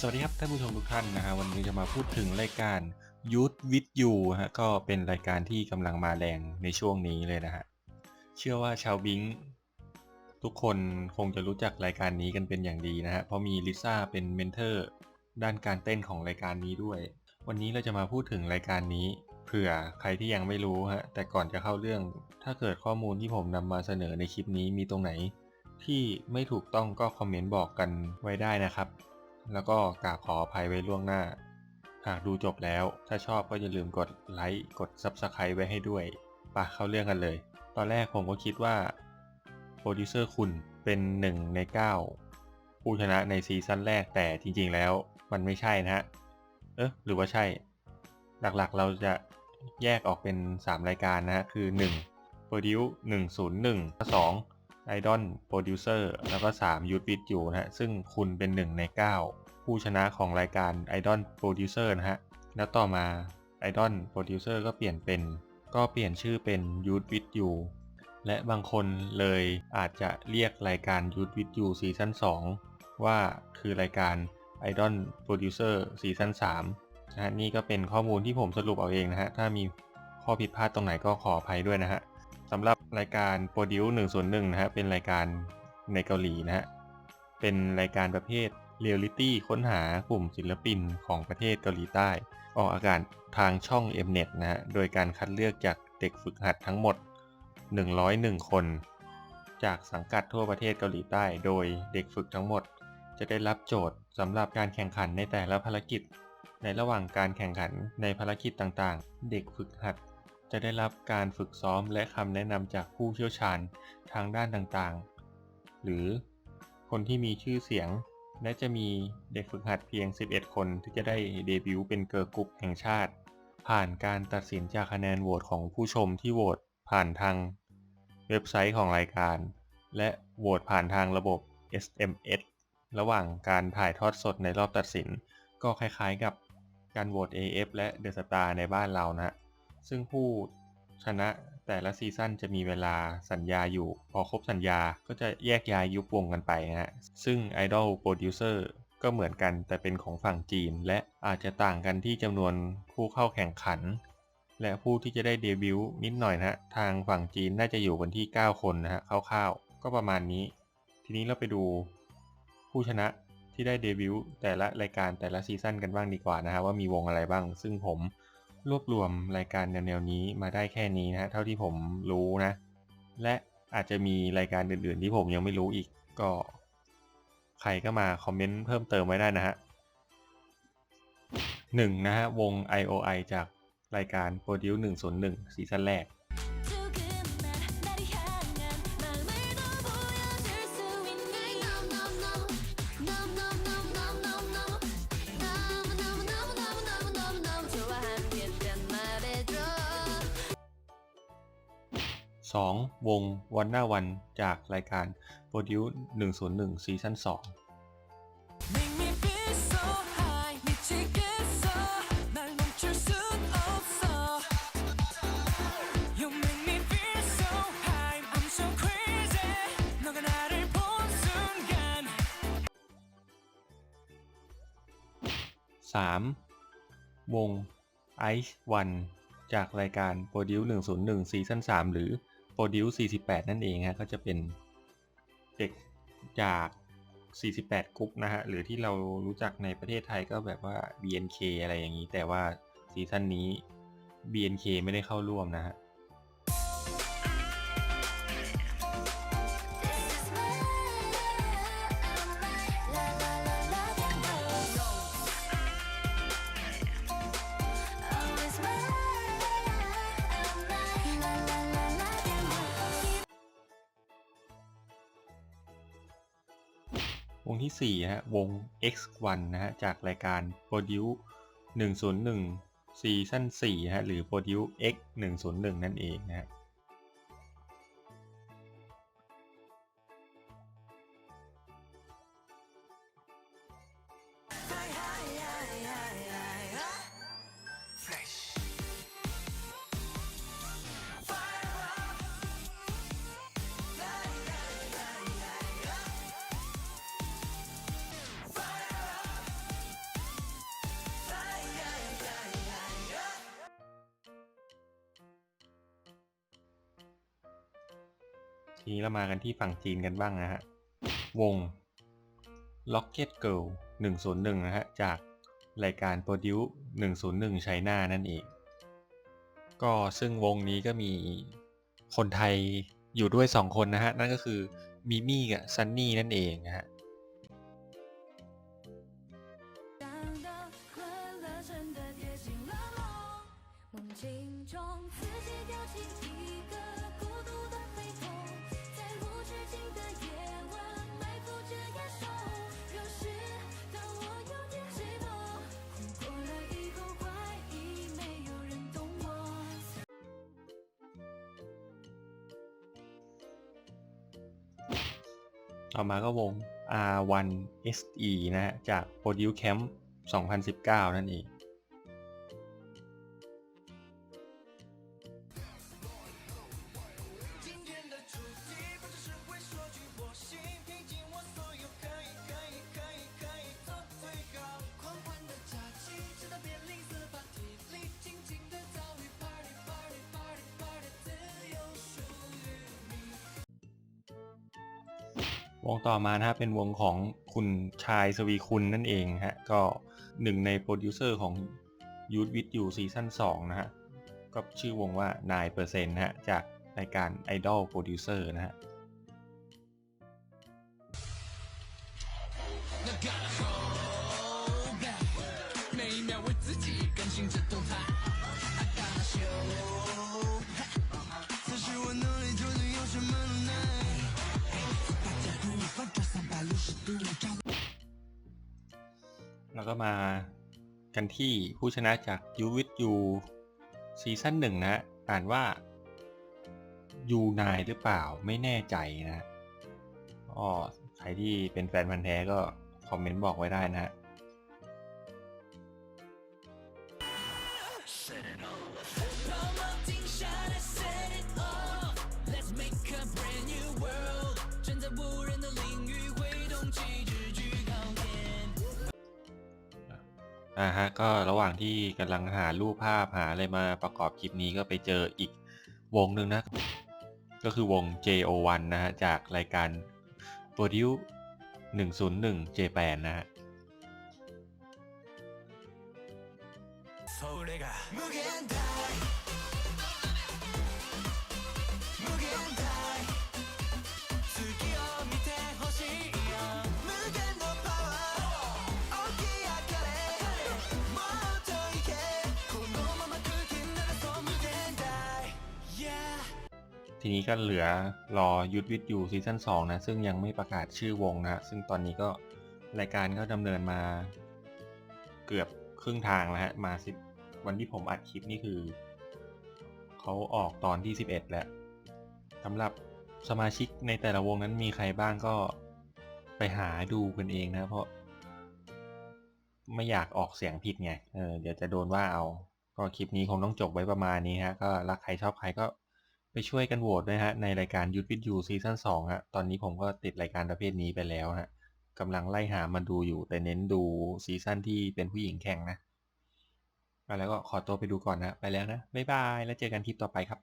สวัสดีครับท่านผู้ชมทุกท่านนะฮะวันนี้จะมาพูดถึงรายการ Youth with You ฮะก็เป็นรายการที่กำลังมาแรงในช่วงนี้เลยนะฮะเชื่อว่าชาวบิงทุกคนคงจะรู้จักรายการนี้กันเป็นอย่างดีนะฮะเพราะมีลิซ่าเป็นเมนเทอร์ด้านการเต้นของรายการนี้ด้วย วันนี้เราจะมาพูดถึงรายการนี้เผื่อใครที่ยังไม่รู้ฮะแต่ก่อนจะเข้าเรื่อง ถ้าเกิดข้อมูลที่ผมนำมาเสนอในคลิปนี้มีตรงไหน ที่ไม่ถูกต้องก็คอมเมนต์บอกกันไว้ได้นะครับ แล้วก็กราบขออภัยไว้ล่วงหน้า หากดูจบแล้ว ถ้าชอบก็อย่าลืมกดไลค์ กด Subscribe ไว้ให้ด้วยปะเข้าเรื่องกันเลย ตอนแรกผมก็คิดว่า โปรดิวเซอร์คุณเป็นหนึ่งใน 9 ผู้ชนะในซีซั่นแรกแต่จริงๆแล้วมันไม่ใช่นะฮะ เอ๊ะหรือว่าใช่ หลักๆเราจะแยกออกเป็น 3 รายการนะฮะ คือ 1 Produce 101 2 Idol Producer แล้วก็3 Youth with You นะฮะ ซึ่งคุณเป็นหนึ่งใน 9 ผู้ชนะของรายการ Idol Producer นะฮะ แล้วต่อมา Idol Producer ก็เปลี่ยนเป็น ก็เปลี่ยนชื่อเป็น Youth with You และบางคนเลยอาจจะเรียกรายการ Youth with You ซีซั่น2ว่าคือรายการ Idol Producer ซีซั่น3นะฮะนี่ก็เป็นข้อมูลที่ผมสรุปเอาเองนะฮะ ถ้ามีข้อผิดพลาดตรงไหนก็ขออภัยด้วยนะฮะ สำหรับรายการ Produce 101นะฮะเป็นรายการในเกาหลีนะฮะ เป็นรายการประเภทเรียลลิตี้ค้นหากลุ่มศิลปินของประเทศเกาหลีใต้ ออกอากาศทางช่อง Mnet นะฮะ โดยการคัดเลือกจากเด็กฝึกหัดทั้งหมด 101 คน จากสังกัดทั่วประเทศเกาหลีใต้ โดยเด็กฝึกทั้งหมด จะได้รับโจทย์สำหรับการแข่งขันในแต่ละภารกิจ ในระหว่างการแข่งขันในภารกิจต่างๆ เด็กฝึกหัด จะได้รับการฝึกซ้อมและคำแนะนำจากผู้เชี่ยวชาญทางด้านต่างๆ หรือคนที่มีชื่อเสียง และจะมีเด็กฝึกหัดเพียง 11 คนที่จะได้เดบิวต์เป็นเกิร์ลกรุ๊ปแห่งชาติ ผ่านการตัดสินจากคะแนนโหวตของผู้ชมที่โหวตผ่านทางเว็บไซต์ของรายการ และโหวตผ่านทางระบบ SMS ระหว่างการถ่ายทอดสดในรอบตัดสิน ก็คล้ายๆกับการโหวต AF และ The Star ในบ้านเรานะฮะ ซึ่งผู้ชนะแต่ละซีซั่นจะมีเวลาสัญญาอยู่ พอครบสัญญาก็จะแยกย้ายยุบวงกันไปนะฮะ ซึ่ง Idol Producer ก็เหมือนกันแต่เป็นของฝั่งจีน และอาจจะต่างกันที่จำนวนผู้เข้าแข่งขัน และผู้ที่จะได้เดบิวต์นิดหน่อยนะฮะ ทางฝั่งจีนน่าจะอยู่กันที่ 9 คนนะฮะคร่าวๆ ก็ประมาณนี้ ทีนี้เราไปดูผู้ชนะที่ได้เดบิวต์แต่ละรายการแต่ละซีซั่นกันบ้างดีกว่านะฮะว่ามีวงอะไรบ้าง ซึ่งผม รวบรวมรายการแนวๆนี้มาได้แค่นี้นะฮะเท่าที่ผมรู้นะ และอาจจะมีรายการอื่นๆ ที่ผมยังไม่รู้อีกก็ ใครก็มาคอมเมนต์เพิ่มเติมไว้ได้นะฮะหนึ่งนะฮะวง IOI จากรายการ Produce 101ซีซั่นแรก 2. วงวันหน้าวันจากรายการโปรดิว101 ซีซั่น23วงไอช์วันจากรายการ p r o d u c e 101 ซีซั่น3หรือ Produce 48 นั่นเองฮะก็จะเป็นเด็กจาก 48กรุ๊ปนะฮะ หรือที่เรารู้จักในประเทศไทยก็แบบว่า BNK อะไรอย่างนี้ แต่ว่าซีซั่นนี้ BNK ไม่ได้เข้าร่วมนะฮะ วงที่4ฮะวง X1 นะฮะจากรายการ Produce 101ซีซั่น4ฮะหรือ Produce X 101 นั่นเองนะฮะ ทีนี้เรามากันที่ฝั่งจีนกันบ้างนะฮะ วง Rocket Girl 101 นะฮะ จากรายการ Produce 101 China นั่นเอง ก็ซึ่งวงนี้ก็มีคนไทยอยู่ด้วย 2 คนนะฮะ นั่นก็คือมิมี่กับซันนี่นั่นเองนะฮะ ต่อมาก็วง R1SE นะฮะจาก Produce Camp 2019 นั่นเอง วงต่อมานะครับเป็นวงของคุณชายสวีคุณนั่นเองฮะก็หนึ่งในโปรดิวเซอร์ของยูทวิทยูซีซั่น2นะฮะก็ชื่อวงว่า 9%นะฮะจากรายการ Idol Producer นะฮะ ก็มากันที่ผู้ชนะจากยูวิทยูซีซั่นหนึ่งนะฮะอ่านว่ายูนายหรือเปล่าไม่แน่ใจนะอ๋อใครที่เป็นแฟนพันธ์แท้ก็คอมเมนต์บอกไว้ได้นะ อ่าฮะก็ระหว่างที่กำลังหารูปภาพหาอะไรมาประกอบคลิปนี้ก็ไปเจออีกวงหนึ่งนะ ก็คือวง JO1 นะฮะ จากรายการ Produce 101 Japan นะฮะ それが無限大無限大 ทีนี้ก็เหลือรอยุทธวิทยูซีซั่น2นะ ซึ่งยังไม่ประกาศชื่อวงนะ ซึ่งตอนนี้ก็รายการก็ดำเนินมาเกือบครึ่งทางแล้วฮะ มาสิวันที่ผมอัดคลิปนี่คือเขาออกตอนที่ 11 แล้วสำหรับสมาชิกในแต่ละวงนั้นมีใครบ้างก็ไปหาดูกันเองนะ เพราะ ไม่อยากออกเสียงผิดไง เออเดี๋ยวจะโดนว่าเอา ก็คลิปนี้คงต้องจบไว้ประมาณนี้ฮะ ก็รักใครชอบใครก็ ไปช่วยกันโหวตด้วยฮะในรายการยุทธวิทยูซีซั่นสองฮะตอนนี้ผมก็ติดรายการประเภทนี้ไปแล้วฮะกำลังไล่หามาดูอยู่ แต่เน้นดูซีซั่นที่เป็นผู้หญิงแข่งนะแล้วก็ขอตัวไปดูก่อนนะไปแล้วนะบ๊ายบายแล้วเจอกันคลิปต่อไปครับ